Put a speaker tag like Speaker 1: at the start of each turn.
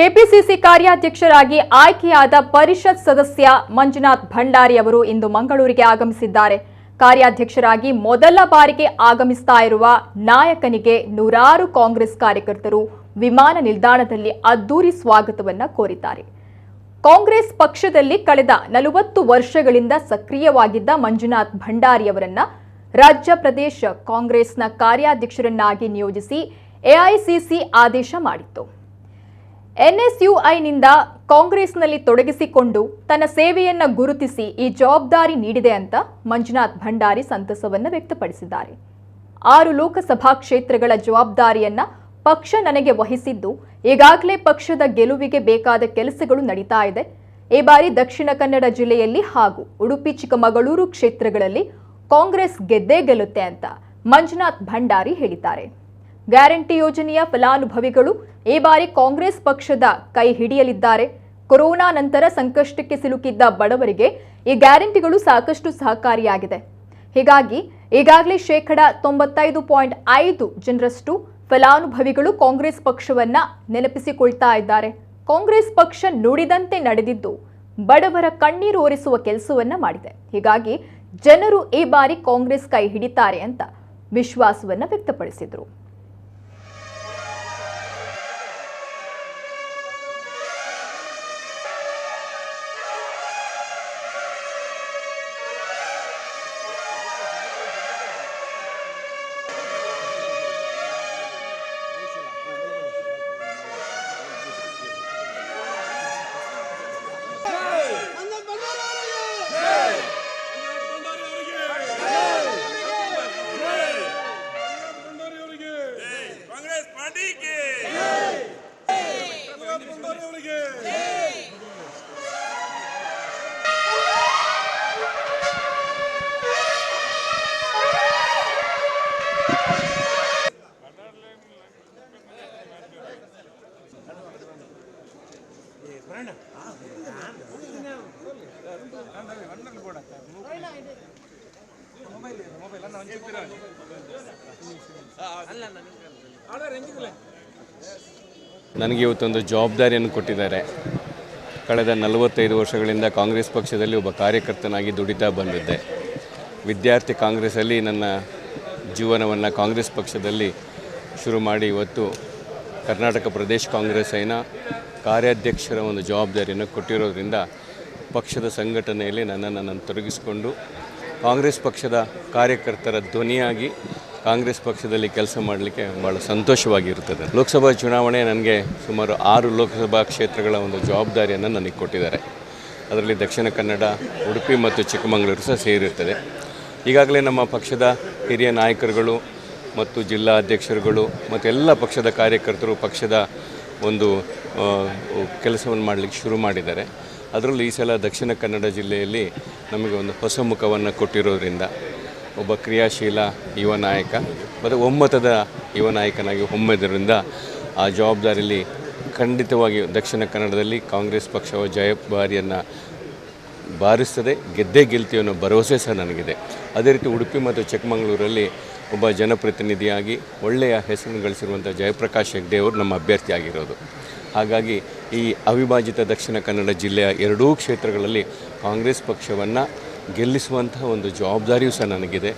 Speaker 1: KPCC ಕಾರ್ಯಾಧ್ಯಕ್ಷರಾಗಿ ಆಯ್ಕೆಯಾದ ಪರಿಷತ್ ಸದಸ್ಯ ಮಂಜುನಾಥ್ ಭಂಡಾರಿ ಅವರು ಇಂದು ಮಂಗಳೂರಿಗೆ ಆಗಮಿಸಿದ್ದಾರೆ. ಕಾರ್ಯಾಧ್ಯಕ್ಷರಾಗಿ ಮೊದಲ ಬಾರಿಗೆ ಆಗಮಿಸ್ತಾ ಇರುವ ನಾಯಕನಿಗೆ ನೂರಾರು ಕಾಂಗ್ರೆಸ್ ಕಾರ್ಯಕರ್ತರು ವಿಮಾನ ನಿಲ್ದಾಣದಲ್ಲಿ ಅದ್ದೂರಿ ಸ್ವಾಗತವನ್ನು ಕೋರಿದ್ದಾರೆ. ಕಾಂಗ್ರೆಸ್ ಪಕ್ಷದಲ್ಲಿ ಕಳೆದ ನಲವತ್ತು ವರ್ಷಗಳಿಂದ ಸಕ್ರಿಯವಾಗಿದ್ದ ಮಂಜುನಾಥ್ ಭಂಡಾರಿ ಅವರನ್ನ ರಾಜ್ಯ ಪ್ರದೇಶ ಕಾಂಗ್ರೆಸ್ನ ಕಾರ್ಯಾಧ್ಯಕ್ಷರನ್ನಾಗಿ ನಿಯೋಜಿಸಿ ಎಐಸಿಸಿ ಆದೇಶ ಮಾಡಿತ್ತು. ಎನ್ಎಸ್ಯುಐನಿಂದ ಕಾಂಗ್ರೆಸ್ನಲ್ಲಿ ತೊಡಗಿಸಿಕೊಂಡು ತನ್ನ ಸೇವೆಯನ್ನ ಗುರುತಿಸಿ ಈ ಜವಾಬ್ದಾರಿ ನೀಡಿದೆ ಅಂತ ಮಂಜುನಾಥ್ ಭಂಡಾರಿ ಸಂತಸವನ್ನ ವ್ಯಕ್ತಪಡಿಸಿದ್ದಾರೆ. ಆರು ಲೋಕಸಭಾ ಕ್ಷೇತ್ರಗಳ ಜವಾಬ್ದಾರಿಯನ್ನ ಪಕ್ಷ ನನಗೆ ವಹಿಸಿದ್ದು, ಈಗಾಗಲೇ ಪಕ್ಷದ ಗೆಲುವಿಗೆ ಬೇಕಾದ ಕೆಲಸಗಳು ನಡೀತಾ ಇದೆ. ಈ ಬಾರಿ ದಕ್ಷಿಣ ಕನ್ನಡ ಜಿಲ್ಲೆಯಲ್ಲಿ ಹಾಗೂ ಉಡುಪಿ, ಚಿಕ್ಕಮಗಳೂರು ಕ್ಷೇತ್ರಗಳಲ್ಲಿ ಕಾಂಗ್ರೆಸ್ ಗೆದ್ದೇ ಗೆಲ್ಲುತ್ತೆ ಅಂತ ಮಂಜುನಾಥ್ ಭಂಡಾರಿ ಹೇಳಿದ್ದಾರೆ. ಗ್ಯಾರಂಟಿ ಯೋಜನೆಯ ಫಲಾನುಭವಿಗಳು ಈ ಬಾರಿ ಕಾಂಗ್ರೆಸ್ ಪಕ್ಷದ ಕೈ ಹಿಡಿಯಲಿದ್ದಾರೆ. ಕೊರೋನಾ ನಂತರ ಸಂಕಷ್ಟಕ್ಕೆ ಸಿಲುಕಿದ್ದ ಬಡವರಿಗೆ ಈ ಗ್ಯಾರಂಟಿಗಳು ಸಾಕಷ್ಟು ಸಹಕಾರಿಯಾಗಿದೆ. ಹೀಗಾಗಿ ಈಗಾಗಲೇ ಶೇಕಡ ತೊಂಬತ್ತೈದು ಪಾಯಿಂಟ್ ಐದು ಜನರಷ್ಟು ಫಲಾನುಭವಿಗಳು ಕಾಂಗ್ರೆಸ್ ಪಕ್ಷವನ್ನ ನೆನಪಿಸಿಕೊಳ್ತಾ ಇದ್ದಾರೆ. ಕಾಂಗ್ರೆಸ್ ಪಕ್ಷ ನುಡಿದಂತೆ ನಡೆದಿದ್ದು ಬಡವರ ಕಣ್ಣೀರು ಒರೆಸುವ ಕೆಲಸವನ್ನ ಮಾಡಿದೆ. ಹೀಗಾಗಿ ಜನರು ಈ ಬಾರಿ ಕಾಂಗ್ರೆಸ್ ಕೈ ಹಿಡಿತಾರೆ ಅಂತ ವಿಶ್ವಾಸವನ್ನ ವ್ಯಕ್ತಪಡಿಸಿದರು.
Speaker 2: ಕಾಂಗ್ರೆಸ್ ಪಾರ್ಟಿಗೆ
Speaker 3: ನನಗೆ ಇವತ್ತೊಂದು ಜವಾಬ್ದಾರಿಯನ್ನು ಕೊಟ್ಟಿದ್ದಾರೆ. ಕಳೆದ ನಲವತ್ತೈದು ವರ್ಷಗಳಿಂದ ಕಾಂಗ್ರೆಸ್ ಪಕ್ಷದಲ್ಲಿ ಒಬ್ಬ ಕಾರ್ಯಕರ್ತನಾಗಿ ದುಡಿತಾ ಬಂದಿದ್ದೆ. ವಿದ್ಯಾರ್ಥಿ ಕಾಂಗ್ರೆಸ್ಸಲ್ಲಿ ನನ್ನ ಜೀವನವನ್ನು ಕಾಂಗ್ರೆಸ್ ಪಕ್ಷದಲ್ಲಿ ಶುರು ಮಾಡಿ ಇವತ್ತು ಕರ್ನಾಟಕ ಪ್ರದೇಶ ಕಾಂಗ್ರೆಸ್ ಕಾಂಗ್ರೆಸ್ಸಿನ ಕಾರ್ಯಾಧ್ಯಕ್ಷರ ಒಂದು ಜವಾಬ್ದಾರಿಯನ್ನು ಕೊಟ್ಟಿರೋದ್ರಿಂದ ಪಕ್ಷದ ಸಂಘಟನೆಯಲ್ಲಿ ನನ್ನನ್ನು ನಾನು ತೊಡಗಿಸಿಕೊಂಡು ಕಾಂಗ್ರೆಸ್ ಪಕ್ಷದ ಕಾರ್ಯಕರ್ತರ ಧ್ವನಿಯಾಗಿ ಕಾಂಗ್ರೆಸ್ ಪಕ್ಷದಲ್ಲಿ ಕೆಲಸ ಮಾಡಲಿಕ್ಕೆ ಭಾಳ ಸಂತೋಷವಾಗಿರುತ್ತದೆ. ಲೋಕಸಭಾ ಚುನಾವಣೆ ನನಗೆ ಸುಮಾರು ಆರು ಲೋಕಸಭಾ ಕ್ಷೇತ್ರಗಳ ಒಂದು ಜವಾಬ್ದಾರಿಯನ್ನು ನನಗೆ ಕೊಟ್ಟಿದ್ದಾರೆ. ಅದರಲ್ಲಿ ದಕ್ಷಿಣ ಕನ್ನಡ, ಉಡುಪಿ ಮತ್ತು ಚಿಕ್ಕಮಗಳೂರು ಸಹ ಸೇರಿರುತ್ತದೆ. ಈಗಾಗಲೇ ನಮ್ಮ ಪಕ್ಷದ ಹಿರಿಯ ನಾಯಕರುಗಳು ಮತ್ತು ಜಿಲ್ಲಾ ಅಧ್ಯಕ್ಷರುಗಳು ಮತ್ತು ಎಲ್ಲ ಪಕ್ಷದ ಕಾರ್ಯಕರ್ತರು ಪಕ್ಷದ ಒಂದು ಕೆಲಸವನ್ನು ಮಾಡಲಿಕ್ಕೆ ಶುರು ಮಾಡಿದ್ದಾರೆ. ಅದರಲ್ಲೂ ಈ ಸಲ ದಕ್ಷಿಣ ಕನ್ನಡ ಜಿಲ್ಲೆಯಲ್ಲಿ ನಮಗೆ ಒಂದು ಹೊಸ ಮುಖವನ್ನು ಕೊಟ್ಟಿರೋದ್ರಿಂದ ಒಬ್ಬ ಕ್ರಿಯಾಶೀಲ ಯುವ ನಾಯಕ, ಮತ್ತು ಒಮ್ಮತದ ಯುವ ನಾಯಕನಾಗಿ ಹೊಮ್ಮಿದ್ದರಿಂದ ಆ ಜವಾಬ್ದಾರಿಯಲ್ಲಿ ಖಂಡಿತವಾಗಿ ದಕ್ಷಿಣ ಕನ್ನಡದಲ್ಲಿ ಕಾಂಗ್ರೆಸ್ ಪಕ್ಷವು ಜಯಭಾರಿಯನ್ನು ಬಾರಿಸ್ತದೆ, ಗೆದ್ದೇ ಗೆಲ್ತೀವಿ ಅನ್ನೋ ಭರವಸೆ ಸಹ ನನಗಿದೆ. ಅದೇ ರೀತಿ ಉಡುಪಿ ಮತ್ತು ಚಿಕ್ಕಮಗಳೂರಲ್ಲಿ ಒಬ್ಬ ಜನಪ್ರತಿನಿಧಿಯಾಗಿ ಒಳ್ಳೆಯ ಹೆಸರನ್ನು ಗಳಿಸಿರುವಂಥ ಜಯಪ್ರಕಾಶ್ ಹೆಗ್ಡೆ ಅವರು ನಮ್ಮ ಅಭ್ಯರ್ಥಿಯಾಗಿರೋದು ಹಾಗಾಗಿ ಈ ಅವಿಭಾಜಿತ ದಕ್ಷಿಣ ಕನ್ನಡ ಜಿಲ್ಲೆಯ ಎರಡೂ ಕ್ಷೇತ್ರಗಳಲ್ಲಿ ಕಾಂಗ್ರೆಸ್ ಪಕ್ಷವನ್ನು ಗೆಲ್ಲಿಸುವಂತಹ ಒಂದು ಜವಾಬ್ದಾರಿಯೂ ಸಹ ನನಗಿದೆ.